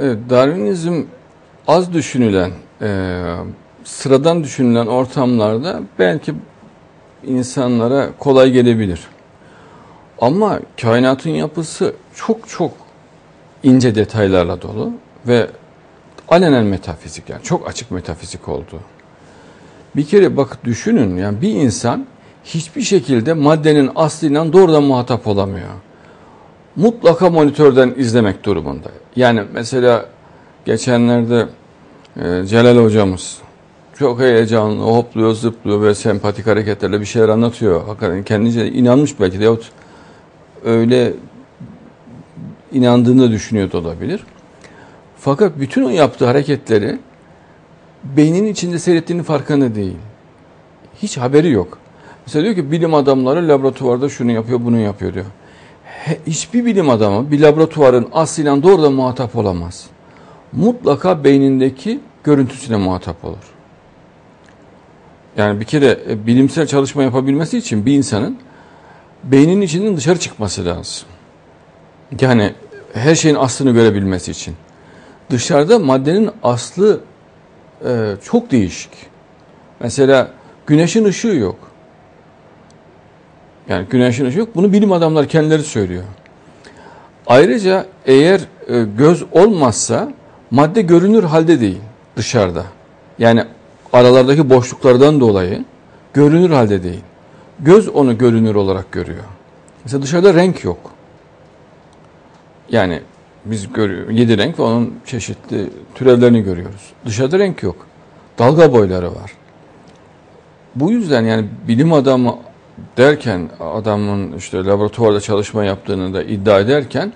Evet, Darwinizm az düşünülen, e, sıradan düşünülen ortamlarda belki insanlara kolay gelebilir. Ama kainatın yapısı çok çok ince detaylarla dolu ve alenen metafizik yani çok açık metafizik oldu. Bir kere bak düşünün yani bir insan hiçbir şekilde maddenin aslıyla doğrudan muhatap olamıyor. Mutlaka monitörden izlemek durumunda. Yani mesela geçenlerde e, Celal hocamız çok heyecanlı, hopluyor, zıplıyor ve sempatik hareketlerle bir şeyler anlatıyor. Hakikaten kendince inanmış belki de yahut öyle inandığını düşünüyor olabilir. Fakat bütün o yaptığı hareketleri beynin içinde seyrettiğinin farkında değil. Hiç haberi yok. Mesela diyor ki bilim adamları laboratuvarda şunu yapıyor, bunu yapıyor diyor. Hiçbir bilim adamı bir laboratuvarın aslıyla doğrudan muhatap olamaz. Mutlaka beynindeki görüntüsüne muhatap olur. Yani bir kere e, bilimsel çalışma yapabilmesi için bir insanın beynin içinden dışarı çıkması lazım. Yani her şeyin aslını görebilmesi için. Dışarıda maddenin aslı e, çok değişik. Mesela güneşin ışığı yok. Yani güneşin ışığı yok. Bunu bilim adamları kendileri söylüyor. Ayrıca eğer e, göz olmazsa madde görünür halde değil dışarıda. Yani aralardaki boşluklardan dolayı görünür halde değil. Göz onu görünür olarak görüyor. Mesela dışarıda renk yok. Yani biz görüyoruz yedi renk ve onun çeşitli türevlerini görüyoruz. Dışarıda renk yok. Dalga boyları var. Bu yüzden yani bilim adamı derken adamın işte laboratuvarda çalışma yaptığını da iddia ederken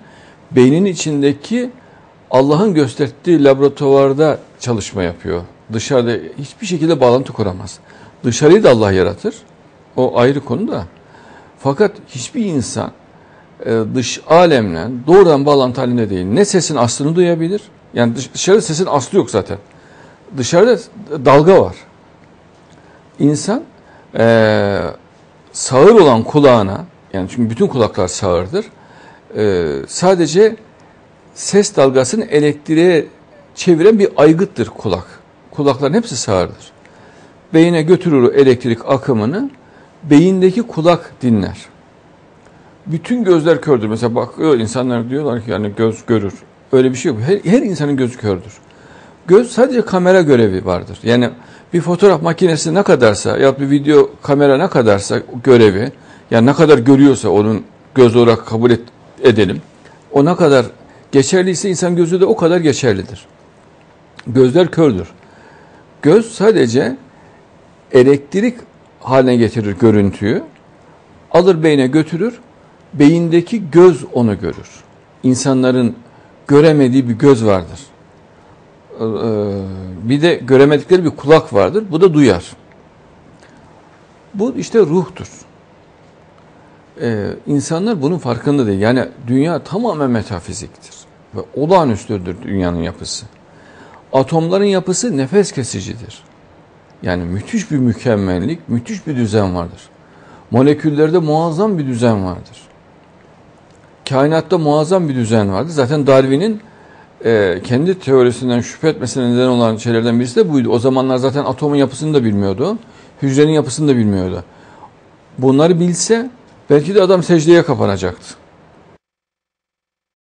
beynin içindeki Allah'ın gösterdiği laboratuvarda çalışma yapıyor. Dışarıda hiçbir şekilde bağlantı kuramaz. Dışarıyı da Allah yaratır. O ayrı konu da. Fakat hiçbir insan e, dış alemle doğrudan bağlantı halinde değil. Ne sesin aslını duyabilir. Yani dışarıda sesin aslı yok zaten. Dışarıda dalga var. İnsan e, sağır olan kulağına yani çünkü bütün kulaklar sağırdır. E, sadece ses dalgasını elektriğe çeviren bir aygıttır kulak. Kulakların hepsi sağırdır. Beyine götürür elektrik akımını, beyindeki kulak dinler. Bütün gözler kördür. Mesela bakıyor insanlar diyorlar ki yani göz görür. Öyle bir şey yok. Her, her insanın gözü kördür. Göz sadece kamera görevi vardır. Yani bir fotoğraf makinesi ne kadarsa ya bir video kamera ne kadarsa görevi yani ne kadar görüyorsa onun göz olarak kabul et, edelim. O ne kadar geçerliyse insan gözü de o kadar geçerlidir. Gözler kördür. Göz sadece elektrik haline getirir görüntüyü. Alır beyne götürür. Beyindeki göz onu görür. İnsanların göremediği bir göz vardır. Ee, bir de göremedikleri bir kulak vardır. Bu da duyar. Bu işte ruhtur. Ee, insanlar bunun farkında değil. Yani dünya tamamen metafiziktir. Ve olağanüstüdür dünyanın yapısı. Atomların yapısı nefes kesicidir. Yani müthiş bir mükemmellik, müthiş bir düzen vardır. Moleküllerde muazzam bir düzen vardır. Kainatta muazzam bir düzen vardır. Zaten Darwin'in e, kendi teorisinden şüphe etmesine neden olan şeylerden birisi de buydu. O zamanlar zaten atomun yapısını da bilmiyordu. Hücrenin yapısını da bilmiyordu. Bunları bilse belki de adam secdeye kapanacaktı.